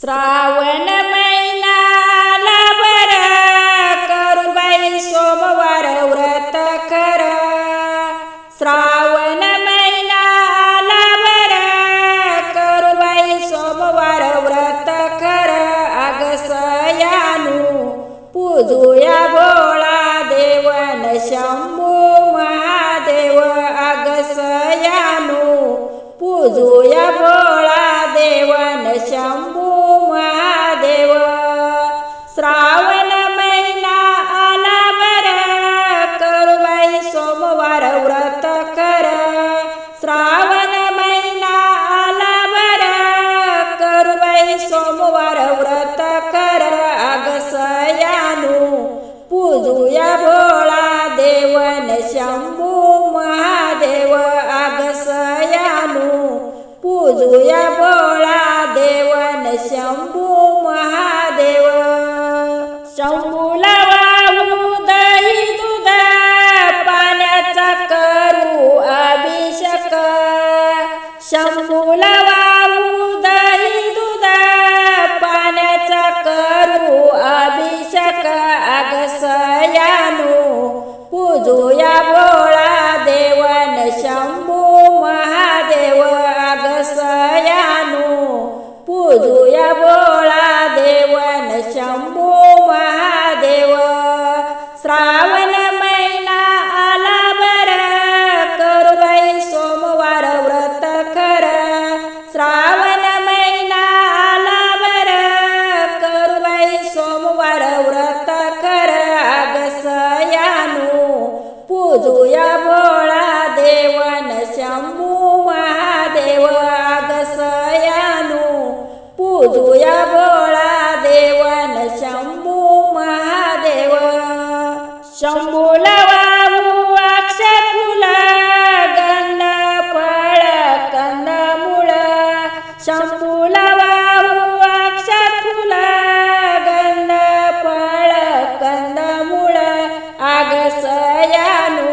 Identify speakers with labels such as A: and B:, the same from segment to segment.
A: श्रावण महिनाला बर करुबाई सोमवार व्रत कर. श्रावण महिनाला बर करुबाई सोमवार व्रत कर. अगसयानू पूजूया भोळा देवन शंभू शंभू महादेव अगसयानु पूजूया बोळा देवन शंभू महादेव. शंभूला वाहू दही दुधा पाण्याचा करू अभिषेक. शंभूला श्रावण महिना आला बर. करुबाई सोमवार व्रत कर श्रावण महिना आला बर. करुबाई सोमवार व्रत कर गसयानू पूजूया भोळा देवन शंभू. शंभूला वाहू अक्षफुल गंध फळ कंदमुळ शंभूला वाहू अक्षफुल गंध फळ कंदमुळ आगसयानु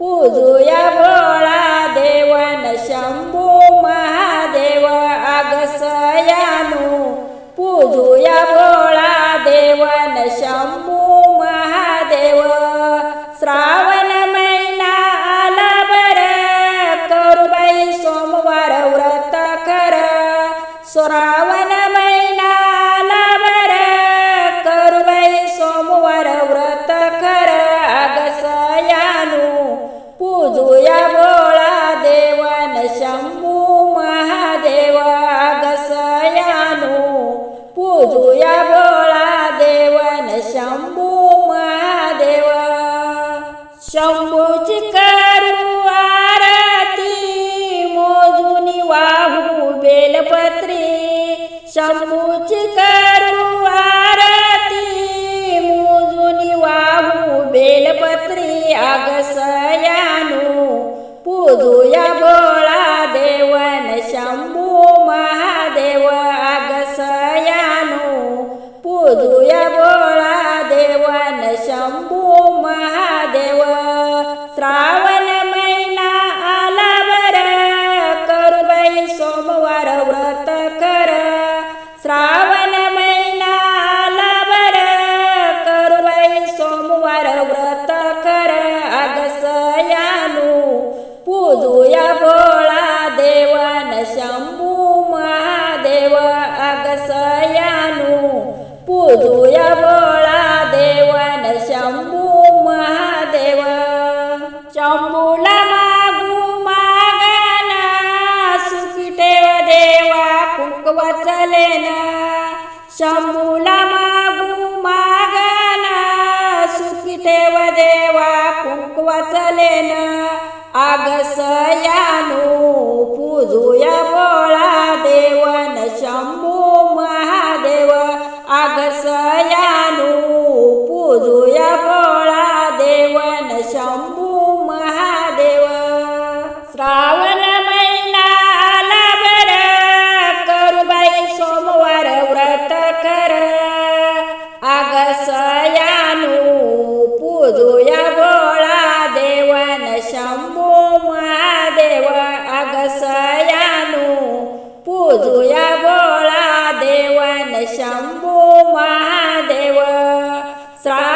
A: पूजूया भोळा देवन शंभू महादेव आगसयानु पूजूया भोळा देवन शंभू श्रावण बेलपत्री अगसयानु पूजूया पूजूया भोळा देवन शंभू महादेव. शंभूला मागू मागना सुखी ठेव देवा कुंकवा चलेन. शंभूला मागू मागना सुखी ठेव देवा कुंकवा देव. बसयानु पूजूया भोळा देवन शंभू महादेव. श्रावण महिना आला सोमवार व्रत कर. आगसयानु पूजूया भोळा देवन शंभू महादेव. आगसयानु पूजूया Tchau!